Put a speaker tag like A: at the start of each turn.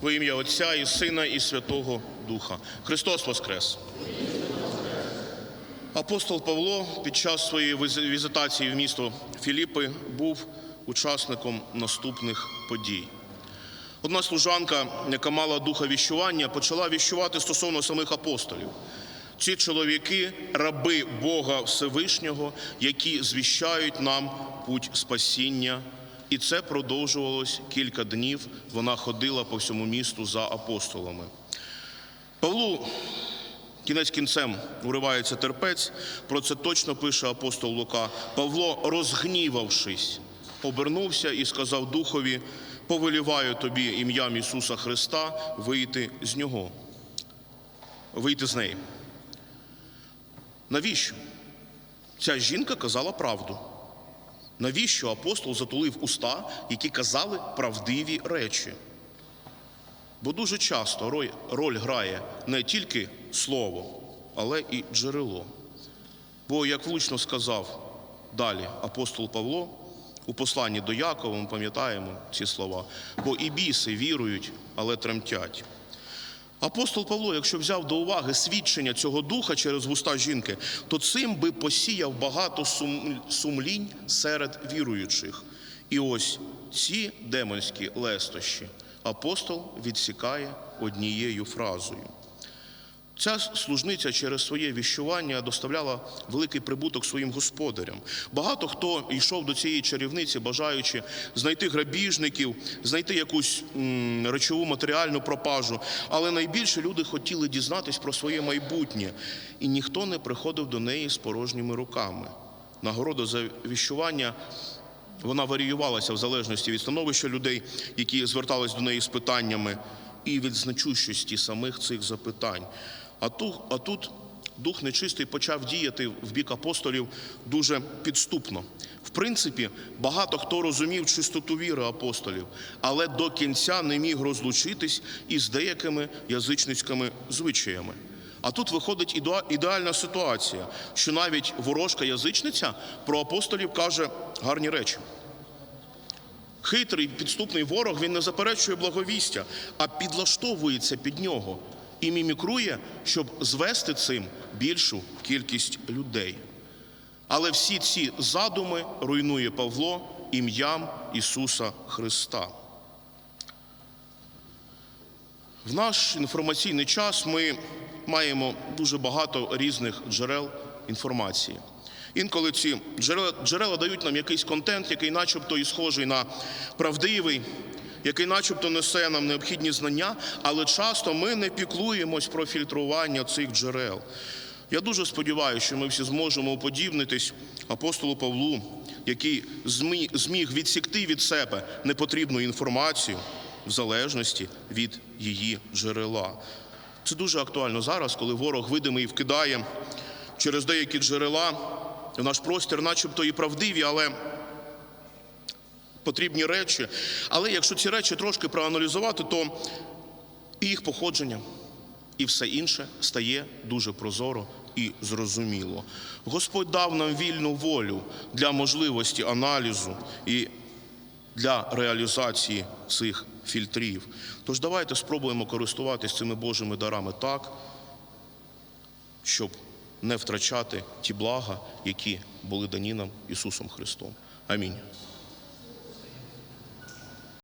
A: Во ім'я Отця і Сина, і Святого Духа. Христос Воскрес! Апостол Павло під час своєї візитації в місто Філіппи був учасником наступних подій. Одна служанка, яка мала духа віщування, почала віщувати стосовно самих апостолів. Ці чоловіки раби Бога Всевишнього, які звіщають нам путь спасіння. І це продовжувалось кілька днів. Вона ходила по всьому місту за апостолами. Павлу кінець кінцем уривається терпець. Про це точно пише апостол Лука. Павло, розгнівавшись, обернувся і сказав Духові: повеліваю тобі ім'ям Ісуса Христа вийти з нього, вийти з неї. Навіщо? Ця жінка казала правду. Навіщо апостол затулив уста, які казали правдиві речі? Бо дуже часто роль, грає не тільки слово, але і джерело. Бо, як влучно сказав далі апостол Павло у посланні до Якова, ми пам'ятаємо ці слова, бо і біси вірують, але тремтять. Апостол Павло, якщо взяв до уваги свідчення цього духа через вуста жінки, то цим би посіяв багато сум- сумлінь серед віруючих. І ось ці демонські лестощі апостол відсікає однією фразою. Ця служниця через своє віщування доставляла великий прибуток своїм господарям. Багато хто йшов до цієї чарівниці, бажаючи знайти грабіжників, знайти якусь м, речову матеріальну пропажу. Але найбільше люди хотіли дізнатись про своє майбутнє, і ніхто не приходив до неї з порожніми руками. Нагорода за віщування вона варіювалася в залежності від становища людей, які звертались до неї з питаннями, і від значущості самих цих запитань. А тут, а тут дух нечистий почав діяти в бік апостолів дуже підступно. В принципі, багато хто розумів чистоту віри апостолів, але до кінця не міг розлучитись із деякими язичницькими звичаями. А тут виходить ідеа- ідеальна ситуація, що навіть ворожка язичниця про апостолів каже гарні речі. Хитрий підступний ворог він не заперечує благовістя, а підлаштовується під нього і мімікрує, щоб звести цим більшу кількість людей. Але всі ці задуми руйнує Павло ім'ям Ісуса Христа. В наш інформаційний час ми маємо дуже багато різних джерел інформації. Інколи ці джерела, джерела дають нам якийсь контент, який начебто і схожий на правдивий, який начебто несе нам необхідні знання, але часто ми не піклуємось про фільтрування цих джерел. Я дуже сподіваюся, що ми всі зможемо уподібнитись апостолу Павлу, який зміг відсікти від себе непотрібну інформацію в залежності від її джерела. Це дуже актуально зараз, коли ворог видимий вкидає через деякі джерела в наш простір, начебто і правдиві, але потрібні речі. Але якщо ці речі трошки проаналізувати, то і їх походження, і все інше стає дуже прозоро і зрозуміло. Господь дав нам вільну волю для можливості аналізу і для реалізації цих фільтрів. Тож давайте спробуємо користуватись цими Божими дарами так, щоб не втрачати ті блага, які були дані нам Ісусом Христом. Амінь.